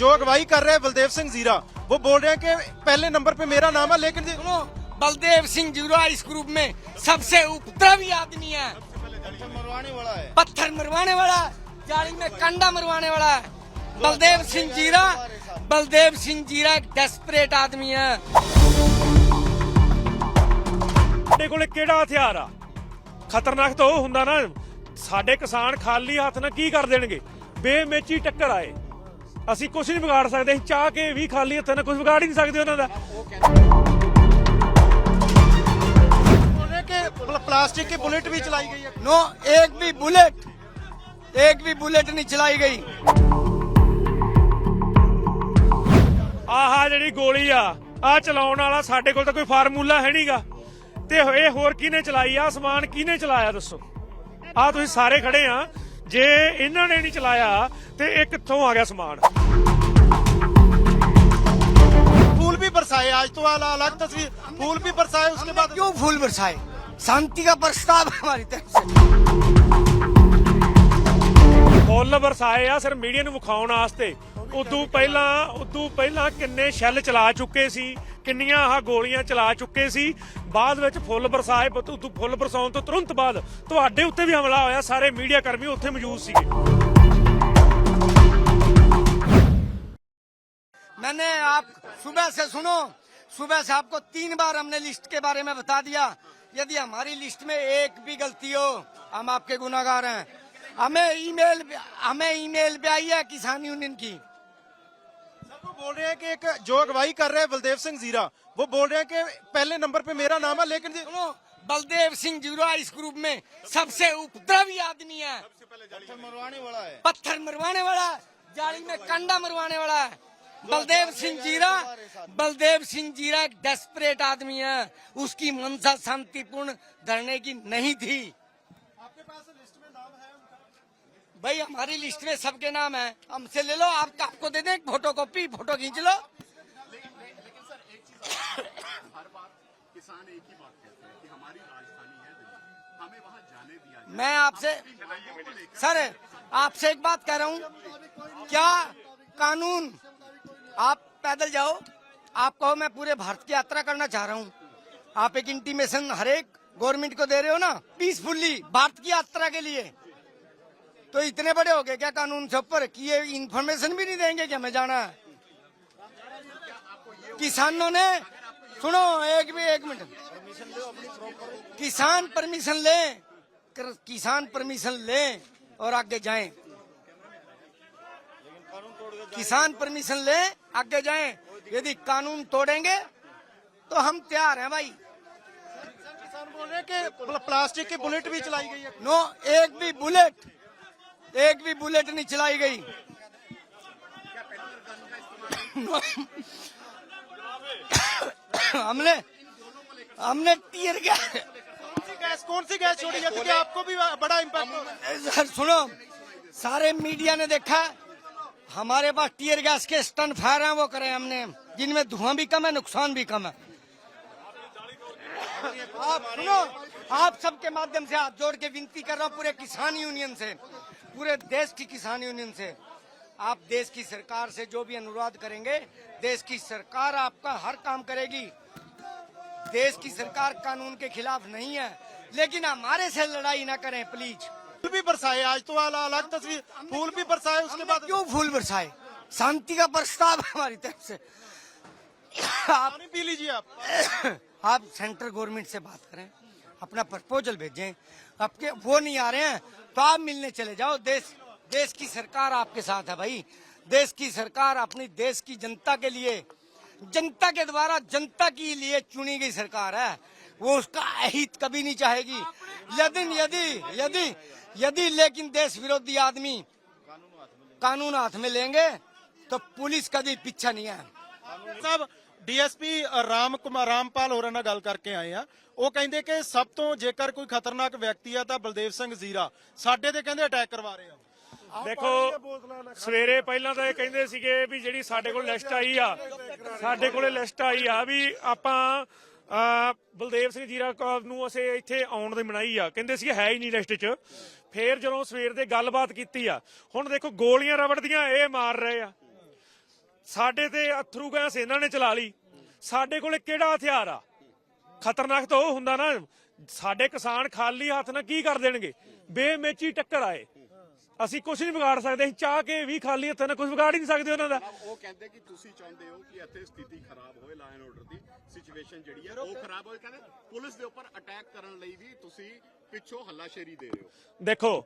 जो अगवाई कर रहे हैं बलदेव सिंह जीरा वो बोल रहे हैं कि पहले नंबर पे मेरा नाम है लेकिन जी- सुनो बलदेव सिंह जीरा इस ग्रुप में सबसे उपद्रवी आदमी है मरवाने वाला है पत्थर मरवाने वाला जाली में कंडा मरवाने वाला है बलदेव सिंह जीरा बलदेव सिंह जीरा एक डेस्परेट आदमी है ਸਾਡੇ ਕੋਲੇ ਕਿਹੜਾ ਹਥਿਆਰ ਆ ਖਤਰਨਾਕ ਤਾਂ ਉਹ ਹੁੰਦਾ ਨਾ ਸਾਡੇ ਕਿਸਾਨ ਖਾਲੀ ਹੱਥ ਨਾਲ ਕੀ ਕਰ ਦੇਣਗੇ ਬੇਮੇਚੀ ਟੱਕਰ ਆਏ ਅਸੀਂ ਕੁਝ ਨਹੀਂ ਵਿਗਾੜ ਸਕਦੇ ਅਸੀਂ ਚਾਹ ਕੇ ਵੀ ਖਾਲੀ ਹੱਥ ਨਾਲ ਕੁਝ ਵਿਗਾੜ ਹੀ ਨਹੀਂ ਸਕਦੇ ਉਹਨਾਂ ਦਾ बोल रहे हैं कि प्ल- प्लास्टिक की बुलेट भी चलाई गई है नो एक भी बुलेट एक भी बुलेट नहीं चलाई गई ਆਹ ਜਿਹੜੀ ਗੋਲੀ ਆ ਆ ਚਲਾਉਣ ਵਾਲਾ ਸਾਡੇ ਕੋਲ ਤਾਂ ਕੋਈ ਫਾਰਮੂਲਾ ਹੈ ਨਹੀਂਗਾ ਤੇ ਇਹ ਹੋਰ ਕਿਹਨੇ ਚਲਾਈ ਆ ਸਮਾਨ ਕਿਹਨੇ ਚਲਾਇਆ ਦੱਸੋ ਆ ਤੁਸੀਂ ਸਾਰੇ ਖੜੇ ਆ ਜੇ ਇਹਨਾਂ ਨੇ ਨਹੀਂ ਚਲਾਇਆ ਤੇ ਇਹ ਕਿੱਥੋਂ ਆ ਗਿਆ ਸਮਾਨ फूल भी बरसाए आज तो अल- अलग तस्वीर फूल भी बरसाए उसके बाद क्यों फूल बरसाए शांति का प्रस्ताव है हमारी तरफ से ਫੁੱਲ ਵਰਸਾਏ ਆ ਸਿਰ ਮੀਡੀਆ ਨੂੰ ਵਿਖਾਉਣ ਵਾਸਤੇ ਉਦੋਂ ਪਹਿਲਾਂ ਉਦੋਂ ਪਹਿਲਾਂ ਕਿੰਨੇ ਸ਼ੈੱਲ ਚਲਾ ਚੁੱਕੇ ਸੀ ਕਿੰਨੀਆਂ ਆਹ ਗੋਲੀਆਂ ਚਲਾ ਚੁੱਕੇ ਸੀ ਬਾਅਦ ਵਿੱਚ ਫੁੱਲ ਵਰਸਾਏ ਬਤ- ਉਦੋਂ ਫੁੱਲ ਵਰਸਾਉਣ ਤੋਂ ਤੁਰੰਤ ਬਾਅਦ ਤੁਹਾਡੇ ਉੱਤੇ ਵੀ ਹਮਲਾ ਹੋਇਆ ਸਾਰੇ ਮੀਡੀਆ ਕਰਮੀ ਉੱਥੇ ਮੌਜੂਦ ਸੀਗੇ मैंने आप सुबह से सुनो सुबह से आपको तीन बार हमने लिस्ट के बारे में बता दिया यदि हमारी लिस्ट में एक भी गलती हो हम आपके गुनागार हैं हमें ईमेल हमें ईमेल पे आई है किसान यूनियन की सर वो बोल रहे हैं कि एक जो अगवाई कर रहे हैं बलदेव सिंह जीरा। वो बोल रहे हैं कि पहले नंबर पे मेरा नाम है लेकिन बलदेव सिंह जीरा इस ग्रुप में सबसे उपद्रवी आदमी है। पत्थर मरवाने वाला है। पत्थर मरवाने वाला है, जाली में कंडा मरवाने वाला है। बलदेव सिंह जीरा बलदेव सिंह जीरा एक डेस्परेट आदमी है। उसकी मनसा शांतिपूर्ण धरने की नहीं थी आपके पास लिस्ट में नाम है उनका? भाई, हमारी लिस्ट में सबके नाम है। हमसे ले लो, आप आपको दे दें फ़ोटो कॉपी फ़ोटो खींच लो। मैं आपसे, सर, आपसे एक बात कह रहा हूँ। क्या कानून, आप पैदल जाओ। आप कहो, मैं पूरे भारत की यात्रा करना चाह रहा हूँ। आप एक इंटीमेशन हर एक गवर्नमेंट को दे रहे हो ना पीसफुली भारत की यात्रा के लिए। तो इतने बड़े हो गए क्या कानून से ऊपर कि ये इन्फॉर्मेशन भी नहीं देंगे कि हमें जाना है। किसानों ने सुनो एक भी एक मिनट। किसान परमिशन ले कर- किसान परमिशन ले और आगे जाएँ। किसान परमिशन ले आगे जाएँ। यदि कानून तोड़ेंगे तो हम तैयार हैं भाई। किसान बोल रहे कि प्लास्टिक की बुलेट भी चलाई गई है। नो एक भी बुलेट एक भी बुलेट नहीं चलाई गई। हमने हमने टीयर गया। कौन सी गैस कौन सी गैस छोड़ी जाती है आपको भी बड़ा इम्पैक्ट सर सुनो सारे मीडिया ने देखा हमारे पास टीयर गैस के स्टन फायर हैं वो करे हमने। जिनमें धुआँ भी कम है नुकसान भी कम है। आप सुनो आप सबके माध्यम से हाथ जोड़ के विनती कर रहा हूँ पूरे किसान यूनियन से। पूरे देश की किसान यूनियन से। आप देश की सरकार से जो भी अनुरोध करेंगे देश की सरकार आपका हर काम करेगी। देश की सरकार कानून के खिलाफ नहीं है लेकिन हमारे से लड़ाई ना करें प्लीज़ फूल भी बरसाए आज तो अल- अलग तस्वीर फूल भी बरसाए उसके बाद क्यों फूल बरसाए? शांति का प्रस्ताव है हमारी तरफ़ से। आप पी लीजिए आप। आप सेंट्रल गवर्नमेंट से बात करें। अपना प्रपोजल भेजें। आपके, वो नहीं आ रहे हैं तो आप मिलने चले जाओ। देश देश की सरकार आपके साथ है भाई। देश की सरकार अपनी देश की जनता के लिए, जनता के द्वारा जनता के लिए चुनी गई सरकार है। वो उसका अहित कभी नहीं चाहेगी। यदि यदि यदि यदि लेकिन देश विरोधी आदमी कानून हाथ में लेंगे तो पुलिस कभी पीछा नहीं है। सब ਡੀਐਸਪੀ ਰਾਮ ਕੁਮਾਰ ਰਾਮਪਾਲ ਹੋਰਾਂ ਨਾਲ ਗੱਲ ਕਰਕੇ ਆਏ ਆ ਉਹ ਕਹਿੰਦੇ ਕਿ ਸਭ ਤੋਂ ਜੇਕਰ ਕੋਈ ਖਤਰਨਾਕ ਵਿਅਕਤੀ ਆ ਤਾਂ ਬਲਦੇਵ ਸਿੰਘ ਜ਼ੀਰਾ। ਸਾਡੇ ਤੇ ਕਹਿੰਦੇ ਅਟੈਕ ਕਰਵਾ ਰਹੇ ਆ। ਦੇਖੋ ਸਵੇਰੇ ਪਹਿਲਾਂ ਤਾਂ ਇਹ ਕਹਿੰਦੇ ਸੀਗੇ ਵੀ ਜਿਹੜੀ ਸਾਡੇ ਕੋਲ ਲਿਸਟ ਆਈ ਆ ਸਾਡੇ ਕੋਲੇ ਲਿਸਟ ਆਈ ਆ ਵੀ ਆਪਾਂ ਬਲਦੇਵ ਸਿੰਘ ਜੀਰਾ ਕੌਰ ਨੂੰ ਅਸੀਂ ਇੱਥੇ ਆਉਣ ਦੀ ਮਨਾਈ ਆ। ਕਹਿੰਦੇ ਸੀ ਹੈ ਹੀ ਨਹੀਂ ਲਿਸਟ 'ਚ। ਫੇਰ ਜਦੋਂ ਸਵੇਰ ਦੇ ਗੱਲਬਾਤ ਕੀਤੀ ਆ ਹੁਣ ਦੇਖੋ ਗੋਲੀਆਂ ਰਬੜ ਦੀਆਂ ਇਹ ਮਾਰ ਰਹੇ ਆ। ਸਾਡੇ ਤੇ ਅਥਰੂ ਗੈਸ ਇਹਨਾਂ ਨੇ ਚਲਾ ਲਈ। ਸਾਡੇ ਕੋਲੇ ਕਿਹੜਾ ਹਥਿਆਰ ਆ? ਖਤਰਨਾਕ ਤਾਂ ਉਹ ਹੁੰਦਾ ਨਾ ਸਾਡੇ ਕਿਸਾਨ ਖਾਲੀ ਹੱਥ ਨਾਲ ਕੀ ਕਰ ਦੇਣਗੇ? ਬੇਮੇਚੀ ਟੱਕਰ ਆਏ। ਅਸੀਂ ਕੁਝ ਨਹੀਂ ਵਿਗਾੜ ਸਕਦੇ ਅਸੀਂ ਚਾਹ ਕੇ ਵੀ ਖਾਲੀ ਹੱਥਾਂ ਨਾਲ ਕੁਝ ਵਿਗਾੜ ਹੀ ਨਹੀਂ ਸਕਦੇ ਉਹਨਾਂ ਦਾ। ਉਹ ਕਹਿੰਦੇ ਕਿ ਤੁਸੀਂ ਚਾਹੁੰਦੇ ਹੋ ਕਿ ਇੱਥੇ ਸਥਿਤੀ ਖਰਾਬ ਹੋਏ ਲਾਇਨ ਆਰਡਰ ਦੀ ਸਿਚੁਏਸ਼ਨ ਜਿਹੜੀ ਹੈ ਉਹ ਖਰਾਬ ਹੋਏ। ਕਹਿੰਦੇ ਪੁਲਿਸ ਦੇ ਉੱਪਰ ਅਟੈਕ ਕਰਨ ਲਈ ਵੀ ਤੁਸੀਂ ਪਿੱਛੋਂ ਹੱਲਾਸ਼ੇਰੀ ਦੇ ਰਹੇ ਹੋ। ਦੇਖੋ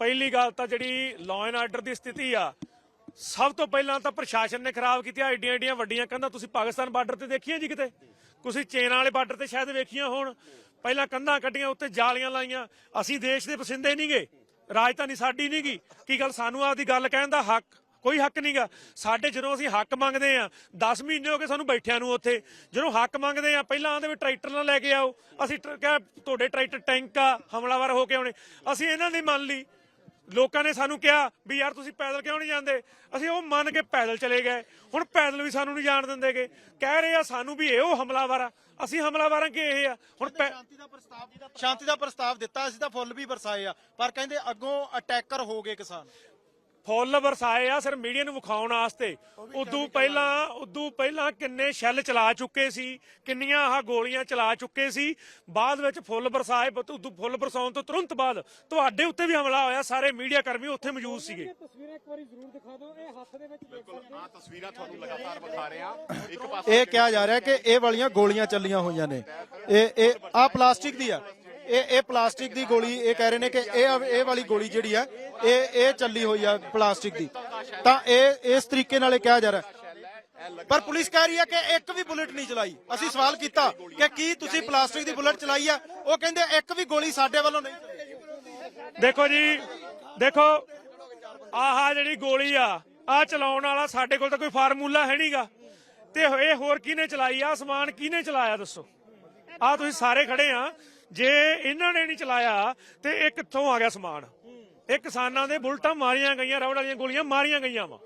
ਪਹਿਲੀ ਗੱਲ ਤਾਂ ਜਿਹੜੀ ਲਾਅ ਐਂਡ ਆਰਡਰ ਦੀ ਸਥਿਤੀ ਆ ਸਭ ਤੋਂ ਪਹਿਲਾਂ ਤਾਂ ਪ੍ਰਸ਼ਾਸਨ ਨੇ ਖਰਾਬ ਕੀਤੀਆਂ ਐਡੀਆਂ ਐਡੀਆਂ ਵੱਡੀਆਂ ਕੰਧਾਂ। ਤੁਸੀਂ ਪਾਕਿਸਤਾਨ ਬਾਰਡਰ ਤੇ ਦੇਖੀਆਂ ਜੀ ਕਿਤੇ? ਤੁਸੀਂ ਚੇਨਾਂ ਵਾਲੇ ਬਾਰਡਰ ਤੇ ਸ਼ਾਇਦ ਵੇਖੀਆਂ ਹੋਣ। ਪਹਿਲਾਂ ਕੰਧਾਂ ਕੱਢੀਆਂ, ਉੱਤੇ ਜਾਲੀਆਂ ਲਾਈਆਂ। ਅਸੀਂ ਦੇਸ਼ ਦੇ ਵਸਿੰਦੇ ਨਹੀਂਗੇ ਰਾਜਧਾਨੀ ਸਾਡੀ ਨਹੀਂਗੀ ਕੀ ਗੱਲ? ਸਾਨੂੰ ਆਪਦੀ ਗੱਲ ਕਹਿਣ ਦਾ ਹੱਕ, ਕੋਈ ਹੱਕ ਨਹੀਂਗਾ ਸਾਡੇ ਜਦੋਂ ਅਸੀਂ ਹੱਕ ਮੰਗਦੇ ਆ 10 ਮਹੀਨੇ ਹੋ ਗਏ ਸਾਨੂੰ ਬੈਠਿਆਂ ਨੂੰ ਉੱਥੇ। ਜਦੋਂ ਹੱਕ ਮੰਗਦੇ ਆ ਪਹਿਲਾਂ ਆਂਦੇ ਵੀ ਟਰੈਕਟਰ ਨਾਲ ਲੈ ਕੇ ਆਓ। ਅਸੀਂ ਟ- ਕਿਹਾ, ਤੁਹਾਡੇ ਟਰੈਕਟਰ ਟੈਂਕ ਆ, ਹਮਲਾਵਰ ਹੋ ਕੇ ਆਉਣੇ। ਅਸੀਂ ਇਹਨਾਂ ਦੀ ਮੰਨ ਲਈ। ਲੋਕਾਂ ਨੇ ਸਾਨੂੰ ਕਿਹਾ ਵੀ ਯਾਰ ਤੁਸੀਂ ਪੈਦਲ ਕਿਉਂ ਨਹੀਂ ਜਾਂਦੇ? ਅਸੀਂ ਉਹ ਮੰਨ ਕੇ ਪੈਦਲ ਚਲੇ ਗਏ। ਹੁਣ ਪੈਦਲ ਵੀ ਸਾਨੂੰ ਨਹੀਂ ਜਾਣ ਦਿੰਦੇਗੇ ਕਹਿ ਰਹੇ ਆ ਸਾਨੂੰ ਵੀ ਇਹ ਹਮਲਾਵਰ ਆ। ਅਸੀਂ ਹਮਲਾਵਰਾਂ ਕਿ ਇਹ ਆ? ਹੁਣ ਪੈ- ਸ਼ਾਂਤੀ ਦਾ ਪ੍ਰਸਤਾਵ ਸ਼ਾਂਤੀ ਦਾ ਪ੍ਰਸਤਾਵ ਦਿੱਤਾ ਅਸੀਂ ਤਾਂ ਫੁੱਲ ਵੀ ਵਰਸਾਏ ਆ। ਪਰ ਕਹਿੰਦੇ ਅੱਗੋਂ ਅਟੈਕਰ ਹੋ ਗਏ ਕਿਸਾਨ। ਫੁੱਲ ਵਰਸਾਏ ਆ ਸਿਰ ਮੀਡੀਆ ਨੂੰ ਵਿਖਾਉਣ ਵਾਸਤੇ। ਉਦੋਂ ਪਹਿਲਾਂ ਉਦੋਂ ਪਹਿਲਾਂ ਕਿੰਨੇ ਸ਼ੈੱਲ ਚਲਾ ਚੁੱਕੇ ਸੀ ਕਿੰਨੀਆਂ ਆਹ ਗੋਲੀਆਂ ਚਲਾ ਚੁੱਕੇ ਸੀ। ਬਾਅਦ ਵਿੱਚ ਫੁੱਲ ਵਰਸਾਏ ਬਤ- ਉਦੋਂ ਫੁੱਲ ਵਰਸਾਉਣ ਤੋਂ ਤੁਰੰਤ ਬਾਅਦ ਤੁਹਾਡੇ ਉੱਤੇ ਵੀ ਹਮਲਾ ਹੋਇਆ ਸਾਰੇ ਮੀਡੀਆ ਕਰਮੀ ਉੱਥੇ ਮੌਜੂਦ ਸੀਗੇ। ਤਸਵੀਰਾਂ ਇੱਕ ਵਾਰੀ ਜ਼ਰੂਰ ਦਿਖਾ ਦਿਓ ਇਹ ਹੱਥ ਦੇ ਵਿੱਚ ਦੇਖ ਸਕਦੇ ਆ ਤਸਵੀਰਾਂ ਤੁਹਾਨੂੰ ਲਗਾਤਾਰ ਵਿਖਾ ਰਹੇ ਹਾਂ। ਇੱਕ ਪਾਸੇ ਇਹ ਕਿਹਾ ਜਾ ਰਿਹਾ ਕਿ ਇਹ ਵਾਲੀਆਂ ਗੋਲੀਆਂ ਚੱਲੀਆਂ ਹੋਈਆਂ ਨੇ। ਇਹ ਇਹ ਆ ਪਲਾਸਟਿਕ ਦੀ ਆ। ਇਹ ਇਹ ਪਲਾਸਟਿਕ ਦੀ ਗੋਲੀ, ਇਹ ਕਹਿ ਰਹੇ ਨੇ ਕਿ ਇਹ ਇਹ ਵਾਲੀ ਗੋਲੀ ਜਿਹੜੀ ਆ, ਇਹ ਇਹ ਚੱਲੀ ਹੋਈ ਆ ਪਲਾਸਟਿਕ ਦੀ। ਤਾਂ ਇਹ, ਇਸ ਤਰੀਕੇ ਨਾਲ ਇਹ ਕਿਹਾ ਜਾ ਰਿਹਾ। ਪਰ ਪੁਲਿਸ ਕਹਿ ਰਹੀ ਹੈ ਕਿ ਇੱਕ ਵੀ ਬੁਲਟ ਨਹੀਂ ਚਲਾਈ। ਅਸੀਂ ਸਵਾਲ ਕੀਤਾ ਕਿ ਕੀ ਤੁਸੀਂ ਪਲਾਸਟਿਕ ਦੀ ਬੁਲਟ ਚਲਾਈ ਆ? ਉਹ ਕਹਿੰਦੇ ਇੱਕ ਵੀ ਗੋਲੀ ਸਾਡੇ ਵੱਲੋਂ ਨਹੀਂ ਦੇਖੋ ਜੀ, ਦੇਖੋ, ਆਹ ਜਿਹੜੀ ਗੋਲੀ ਆ ਆ ਚਲਾਉਣ ਵਾਲਾ ਸਾਡੇ ਕੋਲ ਤਾਂ ਕੋਈ ਫਾਰਮੂਲਾ ਹੈ ਨਹੀਂਗਾ ਤੇ ਇਹ ਹੋਰ ਕਿਹਨੇ ਚਲਾਈ? ਆ ਸਮਾਨ ਕਿਹਨੇ ਚਲਾਇਆ ਦੱਸੋ? ਆ ਤੁਸੀਂ ਸਾਰੇ ਖੜੇ ਆ। ਜੇ ਇਹਨਾਂ ਨੇ ਨਹੀਂ ਚਲਾਇਆ, ਤੇ ਇਹ ਕਿੱਥੋਂ ਆ ਗਿਆ ਸਮਾਨ? ਇਹ ਕਿਸਾਨਾਂ ਦੇ ਬੁਲਟਾਂ ਮਾਰੀਆਂ ਗਈਆਂ, ਰਬੜ ਵਾਲੀਆਂ ਗੋਲੀਆਂ ਮਾਰੀਆਂ ਗਈਆਂ ਵਾ।